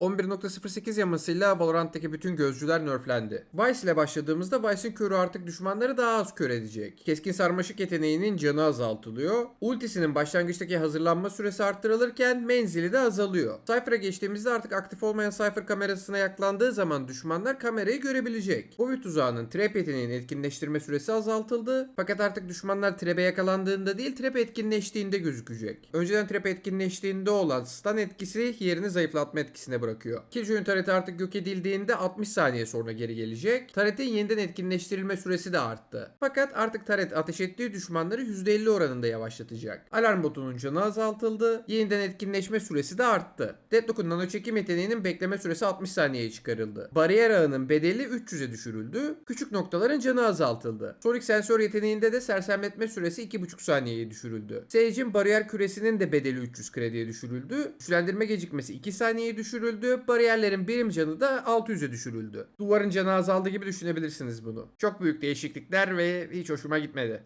11.08 yamasıyla Valorant'taki bütün gözcüler nerflendi. Vice ile başladığımızda Vice'in körü artık düşmanları daha az kör edecek. Keskin sarmaşık yeteneğinin canı azaltılıyor. Ultisinin başlangıçtaki hazırlanma süresi arttırılırken menzili de azalıyor. Cypher'a geçtiğimizde artık aktif olmayan Cypher kamerasına yaklandığı zaman düşmanlar kamerayı görebilecek. Bir tuzağının trap yeteneğini etkinleştirme süresi azaltıldı. Fakat artık düşmanlar trap'e yakalandığında değil trap etkinleştiğinde gözükecek. Önceden trap etkinleştiğinde olan stun etkisi yerini zayıflatma etkisine bırakıyor. Killjoy'un tareti artık yok edildiğinde 60 saniye sonra geri gelecek. Taretin yeniden etkinleştirilme süresi de arttı. Fakat artık taret ateş ettiği düşmanları %50 oranında yavaşlatacak. Alarm botunun canı azaltıldı. Yeniden etkinleşme süresi de arttı. Deadlock'un nano çekim yeteneğinin bekleme süresi 60 saniyeye çıkarıldı. Bariyer ağının bedeli 300'e düşürüldü. Küçük noktaların canı azaltıldı. Sonic sensör yeteneğinde de sersemletme süresi 2,5 saniyeye düşürüldü. Sage'in bariyer küresinin de bedeli 300 krediye düşürüldü. Güçlendirme gecikmesi 2 saniyeye düşürüldü. Bariyerlerin birim canı da 600'e düşürüldü. Duvarın canı azaldı gibi düşünebilirsiniz bunu. Çok büyük değişiklikler ve hiç hoşuma gitmedi.